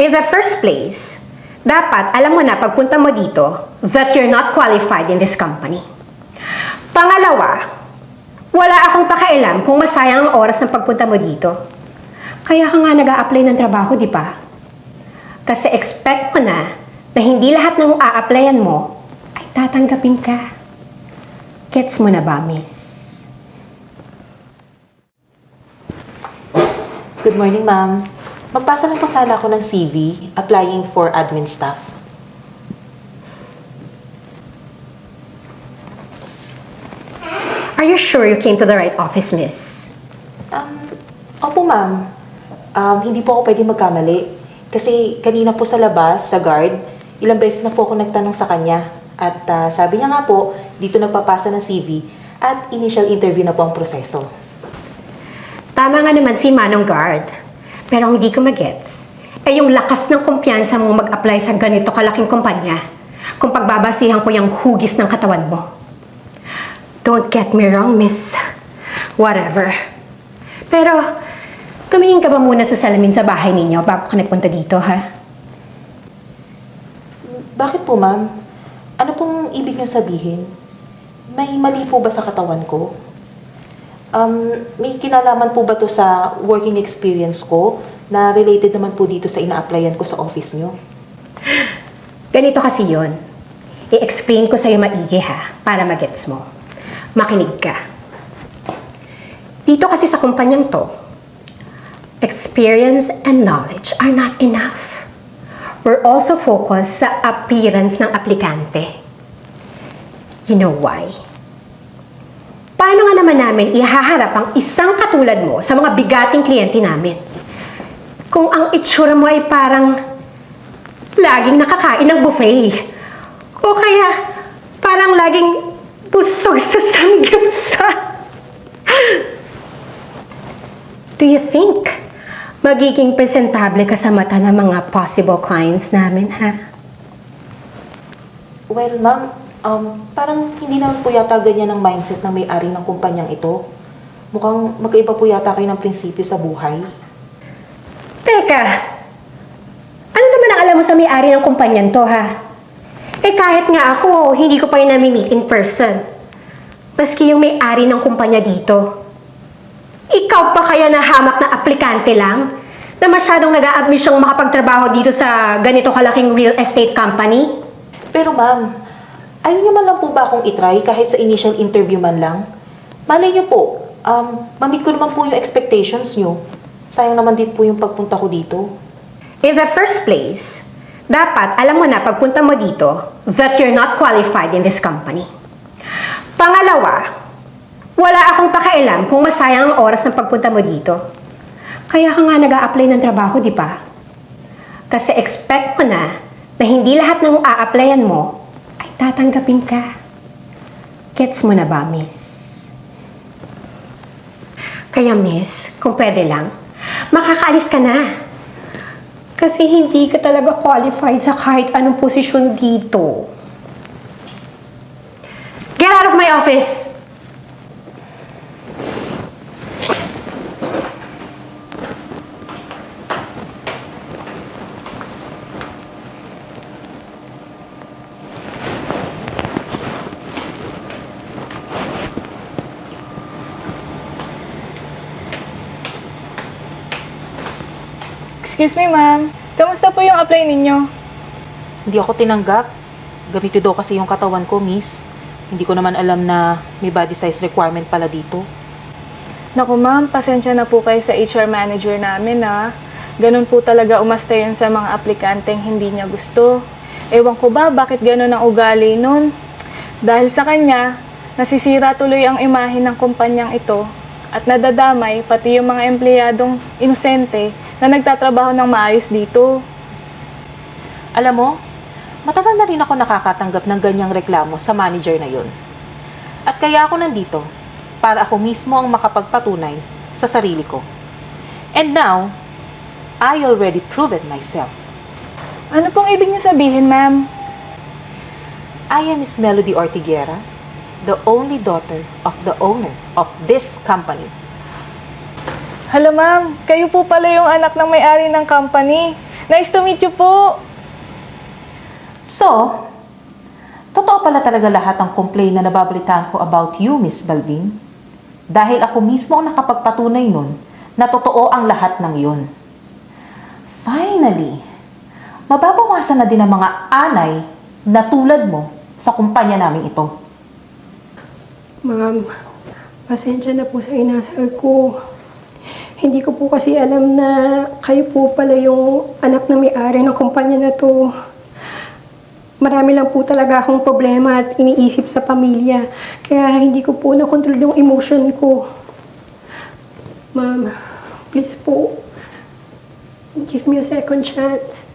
In the first place, dapat alam mo na pagpunta mo dito that you're not qualified in this company. Pangalawa, wala akong pakialam kung masayang ang oras ng pagpunta mo dito. Kaya ka nga nag apply ng trabaho, di ba? Kasi expect mo na na hindi lahat ng a-applyan mo ay tatanggapin ka. Gets mo na ba, miss? Good morning, ma'am. Magpasa lang po sana ako ng CV applying for admin staff. Are you sure you came to the right office, miss? Um, opo, ma'am. Um, hindi po ako pwede magkamali. Kasi kanina po sa labas, sa guard, ilang beses na po ako nagtanong sa kanya. At ah, sabi niya nga po, dito nagpapasa ng CV at initial interview na po ang proseso. Tama nga naman si Manong Guard. Pero ang hindi ko magets, ay yung lakas ng kumpiyansa mong mag-apply sa ganito kalaking kumpanya kung pagbabasihan ko yung hugis ng katawan mo. Don't get me wrong, miss. Whatever. Pero, tumingin ka ba muna sa salamin sa bahay ninyo bago ka nagpunta dito, ha? Bakit po, ma'am? Ano pong ibig niyo sabihin? May mali po ba sa katawan ko? Um, may kinalaman po ba to sa working experience ko na related naman po dito sa ina-applyan ko sa office niyo? Ganito kasi yon. I-explain ko sa'yo maigi ha, para magets mo. Makinig ka. Dito kasi sa kumpanyang to, experience and knowledge are not enough. We're also focused sa appearance ng aplikante. You know why? Naman namin ihaharap ang isang katulad mo sa mga bigating kliyente namin? Kung ang itsura mo ay parang laging nakakain ng buffet. O kaya, parang laging busog sa samgyupsal. Do you think magiging presentable ka sa mata ng mga possible clients namin, ha? Well, ma'am, um, parang hindi naman po yata ganyan ang mindset ng may-ari ng kumpanyang ito. Mukhang magkaiba po yata kayo ng prinsipyo sa buhay. Teka, ano naman ang alam mo sa may-ari ng kumpanyan to, ha? Eh kahit nga ako, hindi ko pa yun nami-meet in person. Maski yung may-ari ng kumpanya dito. Ikaw pa kaya na hamak na aplikante lang? Na masyadong nag-a-admisyong makapagtrabaho dito sa ganito kalaking real estate company? Pero ma'am, ayaw niyo man lang po ba akong itry kahit sa initial interview man lang? Malay niyo po, um, mamit ko naman po yung expectations niyo. Sayang naman din po yung pagpunta ko dito. In the first place, dapat alam mo na pagpunta mo dito that you're not qualified in this company. Pangalawa, wala akong pakialam kung masayang ang oras ng pagpunta mo dito. Kaya ka nga nag apply ng trabaho, di ba? Kasi expect mo na na hindi lahat ng a-applyan mo tatanggapin ka. Gets mo na ba, miss? Kaya miss, kung pwede lang, makakaalis ka na. Kasi hindi ka talaga qualified sa kahit anong posisyon dito. Get out of my office! Excuse me, ma'am. Kamusta po yung apply ninyo? Hindi ako tinanggap. Ganito daw kasi yung katawan ko, miss. Hindi ko naman alam na may body size requirement pala dito. Naku, ma'am, pasensya na po kayo sa HR manager namin, ha. Ganun po talaga umasta yun sa mga aplikanteng hindi niya gusto. Ewan ko ba bakit ganun ang ugali nun? Dahil sa kanya, nasisira tuloy ang imahe ng kumpanyang ito at nadadamay pati yung mga empleyadong inosente na nagtatrabaho ng maayos dito. Alam mo, matagal na rin ako nakakatanggap ng ganyang reklamo sa manager na yun. At kaya ako nandito para ako mismo ang makapagpatunay sa sarili ko. And now, I already proven myself. Ano pong ibig niyo sabihin, ma'am? I am Miss Melody Ortiguera, the only daughter of the owner of this company. Hala ma'am, kayo po pala yung anak ng may-ari ng company. Nice to meet you po. So, totoo pala talaga lahat ng complaint na nababalitaan ko about you, Miss Balbing. Dahil ako mismo ang nakapagpatunay nun na totoo ang lahat ng yun. Finally, mababawasan na din ang mga anay na tulad mo sa kumpanya namin ito. Ma'am, pasensya na po sa inasal ko. Hindi ko po kasi alam na kayo po pala yung anak na may-ari ng kumpanya na to. Marami lang po talaga akong problema at iniisip sa pamilya. Kaya hindi ko po nakontrol yung emotion ko. Ma'am, please po, give me a second chance.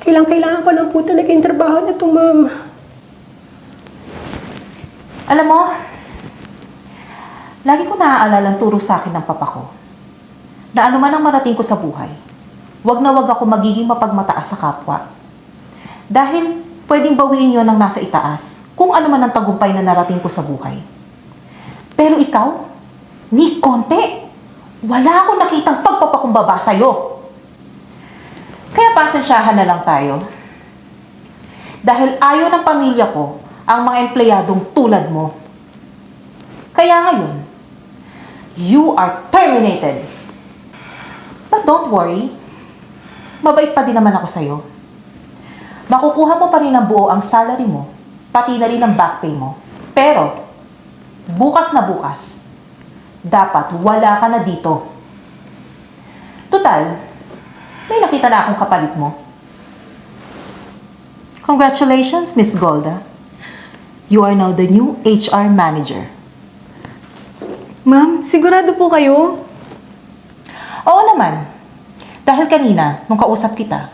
Kailang kailangan ko lang po talaga yung trabaho na to, ma'am. Alam mo, lagi ko naaalala ang turo sa akin ng papa ko. Na ano man ang marating ko sa buhay, wag na wag ako magiging mapagmataas sa kapwa. Dahil pwedeng bawiin yon ng nasa itaas kung ano man ang tagumpay na narating ko sa buhay. Pero ikaw, ni konti, wala akong nakitang pagpapakumbaba sa'yo. Kaya pasensyahan na lang tayo. Dahil ayaw ng pamilya ko ang mga empleyadong tulad mo. Kaya ngayon, you are terminated. But don't worry, mabait pa din naman ako sa'yo. Makukuha mo pa rin ng buo ang salary mo, pati na rin ang back pay mo. Pero, bukas na bukas, dapat wala ka na dito. Total, may nakita na akong kapalit mo. Congratulations, Miss Golda. You are now the new HR manager. Ma'am, sigurado po kayo? Oo naman. Dahil kanina, nung kausap kita,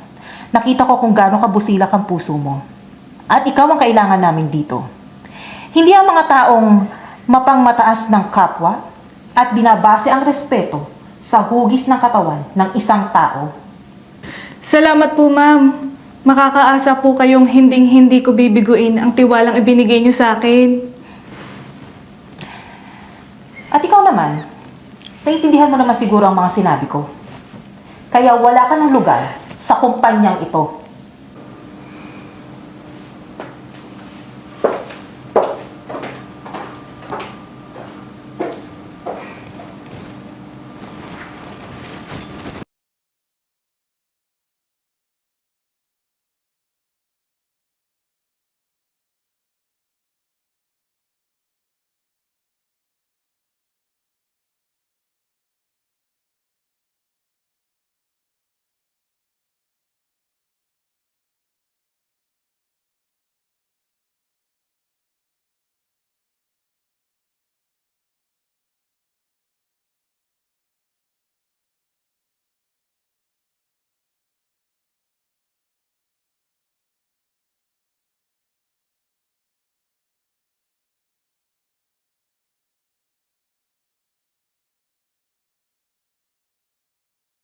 nakita ko kung gaano kabusilak ang puso mo. At ikaw ang kailangan namin dito. Hindi ang mga taong mapangmataas ng kapwa at binabase ang respeto sa hugis ng katawan ng isang tao. Salamat po, ma'am. Makakaasa po kayong hinding-hindi ko bibiguin ang tiwalang ibinigay niyo sa akin. At ikaw naman, naiintindihan mo naman siguro ang mga sinabi ko. Kaya wala ka ng lugar sa kumpanyang ito.